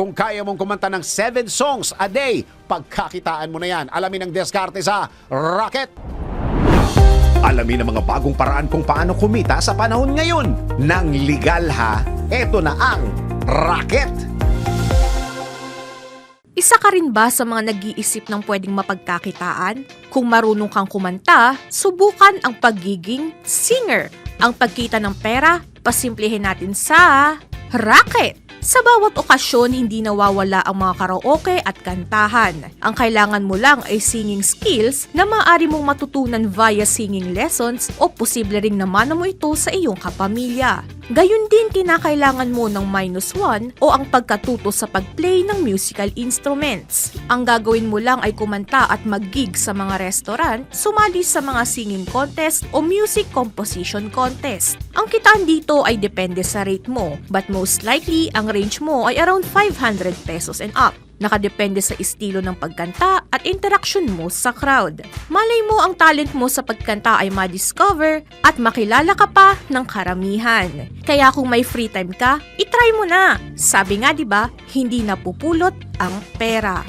Kung kaya mong kumanta ng 7 songs a day, pagkakitaan mo na yan. Alamin ang diskarte sa Rocket! Alamin ang mga bagong paraan kung paano kumita sa panahon ngayon. Nang legal ha, eto na ang Rocket! Isa ka rin ba sa mga nag-iisip ng pwedeng mapagkakitaan? Kung marunong kang kumanta, subukan ang pagiging singer. Ang pagkita ng pera, pasimplihin natin sa racket. Sa bawat okasyon, hindi nawawala ang mga karaoke at kantahan. Ang kailangan mo lang ay singing skills na maaari mong matutunan via singing lessons o posible ring naman mo ito sa iyong kapamilya. Gayun din kinakailangan mo ng minus one o ang pagkatuto sa pagplay ng musical instruments. Ang gagawin mo lang ay kumanta at mag-gig sa mga restaurant, sumali sa mga singing contest o music composition contest. Ang kitaan dito ay depende sa rate mo, but most likely ang range mo ay around 500 pesos and up. Nakadepende sa estilo ng pagkanta at interaction mo sa crowd. Malay mo ang talent mo sa pagkanta ay ma-discover at makilala ka pa ng karamihan. Kaya kung may free time ka, itry mo na. Sabi nga 'di ba, hindi napupulot ang pera.